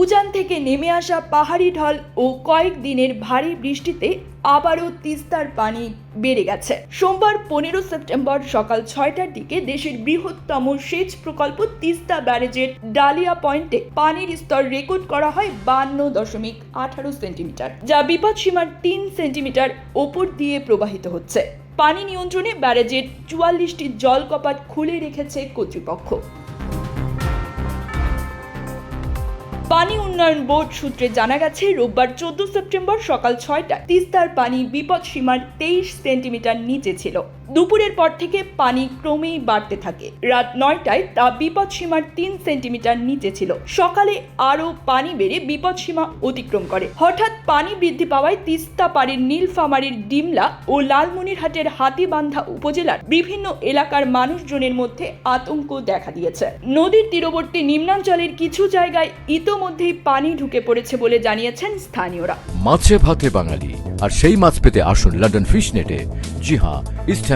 উজান থেকে নেমে আসা পাহাড়ি ঢল ও কয়েক দিনের ভারী বৃষ্টিতে আবারও তিস্তার পানি বেড়ে গেছে। সোমবার পনেরো সেপ্টেম্বর সকাল ছয়টার দিকে দেশের বৃহত্তম সেচ প্রকল্প তিস্তা ব্যারেজের ডালিয়া পয়েন্টে পানির স্তর রেকর্ড করা হয় বান্ন দশমিক আঠারো সেন্টিমিটার, যা বিপদসীমার তিন সেন্টিমিটার ওপর দিয়ে প্রবাহিত হচ্ছে। পানি নিয়ন্ত্রণে ব্যারেজের চুয়াল্লিশটি জল কপাট খুলে রেখেছে কর্তৃপক্ষ। পানি উন্নয়ন বোর্ড সূত্রে জানা গেছে, রোববার চোদ্দ সেপ্টেম্বর সকাল ছয়টায় তিস্তার পানি বিপদ সীমার তেইশ সেন্টিমিটার নিচে ছিল। দুপুরের পর থেকে পানি ক্রমেই বাড়তে থাকে। রাত নয়টায় তা বিপদ সীমার তিন সেন্টিমিটার নিচে ছিল। সকালে আরও পানি বেড়ে বিপদ সীমা অতিক্রম করে। হঠাৎ পানি বৃদ্ধি পাওয়ায় তিস্তা পাড়ের নীলফামারীর ডিমলা ও লালমনিরহাটের হাতিবান্ধা উপজেলার বিভিন্ন এলাকার মানুষজনের মধ্যে আতঙ্ক দেখা দিয়েছে। নদীর তীরবর্তী নিম্নাঞ্চলের কিছু জায়গায় ইতোমধ্যেই পানি ঢুকে পড়েছে বলে জানিয়েছেন স্থানীয়রা। মাছে ভাতে বাঙালি। আর সেই মাছ পেতে আসুন লন্ডন ফিশ নেটে জি হ্যাঁ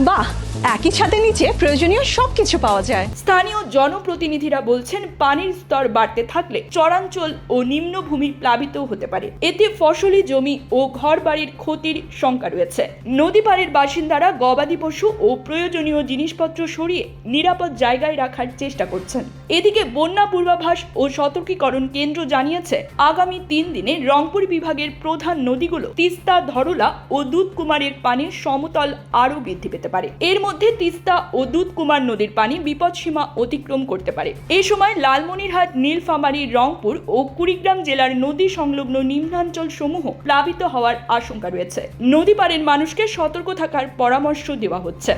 বাহ, একই ছাদের নিচে প্রয়োজনীয় সবকিছু পাওয়া যায়। স্থানীয় জনপ্রতিনিধিরা বলছেন, পানির স্তর বাড়তে থাকলে চরাঞ্চল ও নিম্নভূমি প্লাবিত হতে পারে। এতে ফসলি জমি ও ঘরবাড়ির ক্ষতির শঙ্কা রয়েছে। নদী পাড়ের বাসিন্দারা গবাদি পশু ও প্রয়োজনীয় জিনিসপত্র সরিয়ে নিরাপদ জায়গায় রাখার চেষ্টা করছেন। এদিকে বন্যা পূর্বাভাস ও সতর্কীকরণ কেন্দ্র জানিয়েছে, আগামী তিন দিনে রংপুর বিভাগের প্রধান নদীগুলো তিস্তা, ধরলা ও দুধকুমারের পানির সমতল আরও বৃদ্ধি পেতে পারে। এর মধ্যে তিস্তা ও দুধকুমার নদীর পানি বিপদসীমা অতিক্রম করতে পারে। এ সময় লালমনিরহাট, নীলফামারী, রংপুর ও কুড়িগ্রাম জেলার নদী সংলগ্ন নিম্নাঞ্চল সমূহ প্লাবিত হওয়ার আশঙ্কা রয়েছে। নদী পাড়ের মানুষকে সতর্ক থাকার পরামর্শ দেওয়া হচ্ছে।